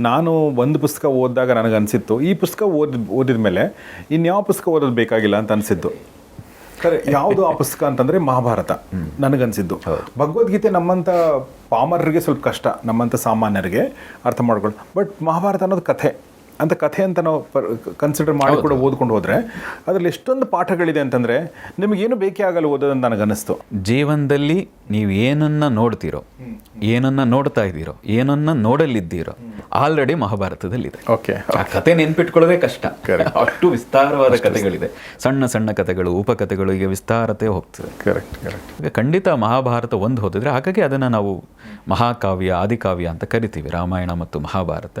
Speaker 1: ನಾನು ಒಂದು ಪುಸ್ತಕ ಓದಿದಾಗ ನನಗೆ ಅನಿಸಿತ್ತು ಈ ಪುಸ್ತಕ ಓದಿ ಓದಿದ ಮೇಲೆ ಇನ್ಯಾವ ಪುಸ್ತಕ ಓದೋದು ಬೇಕಾಗಿಲ್ಲ ಅಂತ ಅನಿಸಿದ್ದು ಯಾವುದು ಆ ಪುಸ್ತಕ ಅಂತಂದರೆ ಮಹಾಭಾರತ ನನಗನ್ಸಿದ್ದು. ಭಗವದ್ಗೀತೆ ನಮ್ಮಂಥ ಪಾಮರರಿಗೆ ಸ್ವಲ್ಪ ಕಷ್ಟ ನಮ್ಮಂಥ ಸಾಮಾನ್ಯರಿಗೆ ಅರ್ಥ ಮಾಡ್ಕೊಳ್ಳಿ ಬಟ್ ಮಹಾಭಾರತ ಅನ್ನೋದು ಕಥೆ. ಅಂತ ಕಥೆ ಅಂತ ನಾವು ಕನ್ಸಿಡರ್ ಮಾಡಿ ಕೂಡ ಓದ್ಕೊಂಡು ಹೋದರೆ ಅದರಲ್ಲಿ ಎಷ್ಟೊಂದು ಪಾಠಗಳಿದೆ ಅಂತಂದರೆ ನಿಮಗೇನು ಬೇಕೇ ಆಗಲ್ಲ ಓದೋದಂತ ನನಗನ್ನಿಸ್ತು.
Speaker 2: ಜೀವನದಲ್ಲಿ ನೀವು ಏನನ್ನ ನೋಡ್ತೀರೋ ಏನನ್ನ ನೋಡ್ತಾ ಇದ್ದೀರೋ ಏನನ್ನ ನೋಡಲಿದ್ದೀರೋ ಆಲ್ರೆಡಿ ಮಹಾಭಾರತದಲ್ಲಿದೆ.
Speaker 1: ಓಕೆ
Speaker 2: ಆ ಕತೆ ನೆನ್ಪಿಟ್ಕೊಳ್ಳೋದೇ ಕಷ್ಟ. ಅಷ್ಟು ವಿಸ್ತಾರವಾದ ಕಥೆಗಳಿದೆ. ಸಣ್ಣ ಸಣ್ಣ ಕಥೆಗಳು ಉಪಕಥೆಗಳು ಈಗ ವಿಸ್ತಾರತೆ ಹೋಗ್ತದೆ.
Speaker 1: ಕರೆಕ್ಟ್ ಕರೆಕ್ಟ್
Speaker 2: ಈಗ ಖಂಡಿತ ಮಹಾಭಾರತ ಒಂದು ಹೋದಿದ್ರೆ ಹಾಗಾಗಿ ಅದನ್ನು ನಾವು ಮಹಾಕಾವ್ಯ ಆದಿಕಾವ್ಯ ಅಂತ ಕರಿತೀವಿ ರಾಮಾಯಣ ಮತ್ತು ಮಹಾಭಾರತ.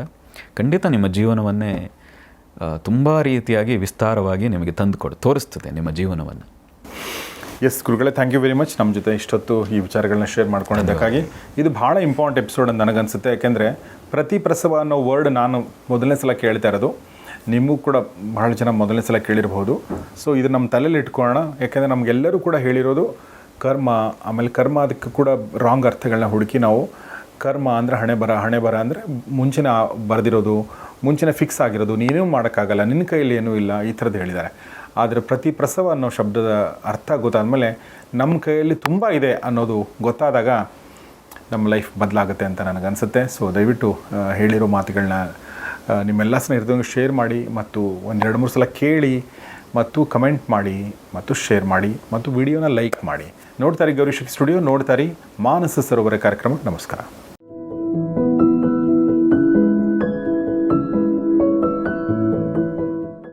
Speaker 2: ಖಂಡಿತ ನಿಮ್ಮ ಜೀವನವನ್ನೇ ತುಂಬ ರೀತಿಯಾಗಿ ವಿಸ್ತಾರವಾಗಿ ನಿಮಗೆ ತಂದು ಕೊಡು ತೋರಿಸ್ತದೆ ನಿಮ್ಮ ಜೀವನವನ್ನು.
Speaker 1: ಎಸ್ ಗುರುಗಳೇ ಥ್ಯಾಂಕ್ ಯು ವೆರಿ ಮಚ್ ನಮ್ಮ ಜೊತೆ ಇಷ್ಟೊತ್ತು ಈ ವಿಚಾರಗಳನ್ನ ಶೇರ್ ಮಾಡ್ಕೊಂಡಿದ್ದಕ್ಕಾಗಿ. ಇದು ಭಾಳ ಇಂಪಾರ್ಟೆಂಟ್ ಎಪಿಸೋಡ್ ಅಂತ ನನಗನ್ಸುತ್ತೆ. ಯಾಕೆಂದರೆ ಪ್ರತಿ ಪ್ರಸವ ಅನ್ನೋ ವರ್ಡ್ ನಾನು ಮೊದಲನೇ ಸಲ ಕೇಳ್ತಾ ಇರೋದು. ನಿಮಗೂ ಕೂಡ ಬಹಳ ಜನ ಮೊದಲನೇ ಸಲ ಕೇಳಿರ್ಬೋದು ಸೊ ಇದು ನಮ್ಮ ತಲೆಯಲ್ಲಿ ಇಟ್ಕೊಳ್ಳೋಣ. ಯಾಕೆಂದರೆ ನಮಗೆಲ್ಲರೂ ಕೂಡ ಹೇಳಿರೋದು ಕರ್ಮ ಆಮೇಲೆ ಕರ್ಮ ಅದಕ್ಕೆ ಕೂಡ ರಾಂಗ್ ಅರ್ಥಗಳನ್ನ ಹುಡುಕಿ ನಾವು ಕರ್ಮ ಅಂದರೆ ಹಣೆ ಬರ ಹಣೆ ಬರ ಅಂದರೆ ಮುಂಚಿನ ಬರೆದಿರೋದು, ಮುಂಚಿನ ಫಿಕ್ಸ್ ಆಗಿರೋದು ನೀನೇನು ಮಾಡೋಕ್ಕಾಗಲ್ಲ ನಿನ್ನ ಕೈಯಲ್ಲಿ ಏನೂ ಇಲ್ಲ, ಈ ಥರದ್ದು ಹೇಳಿದ್ದಾರೆ. ಆದರೆ ಪ್ರತಿ ಪ್ರಸವ ಅನ್ನೋ ಶಬ್ದದ ಅರ್ಥ ಗೊತ್ತಾದಮೇಲೆ ನಮ್ಮ ಕೈಯಲ್ಲಿ ತುಂಬ ಇದೆ ಅನ್ನೋದು ಗೊತ್ತಾದಾಗ ನಮ್ಮ ಲೈಫ್ ಬದಲಾಗುತ್ತೆ ಅಂತ ನನಗನ್ಸುತ್ತೆ. ಸೊ ದಯವಿಟ್ಟು ಹೇಳಿರೋ ಮಾತುಗಳನ್ನ ನಿಮ್ಮೆಲ್ಲ ಸ್ನೇಹಿತರಿಗೆ ಶೇರ್ ಮಾಡಿ ಮತ್ತು ಒಂದೆರಡು ಮೂರು ಸಲ ಕೇಳಿ ಮತ್ತು ಕಮೆಂಟ್ ಮಾಡಿ ಮತ್ತು ಶೇರ್ ಮಾಡಿ ಮತ್ತು ವಿಡಿಯೋನ ಲೈಕ್ ಮಾಡಿ. ನೋಡ್ತಾರೆ ಗೌರಿ ಸ್ಟುಡಿಯೋ ನೋಡ್ತಾರೆ ಮಾನಸ ಸರೋವರ ಕಾರ್ಯಕ್ರಮಕ್ಕೆ ನಮಸ್ಕಾರ.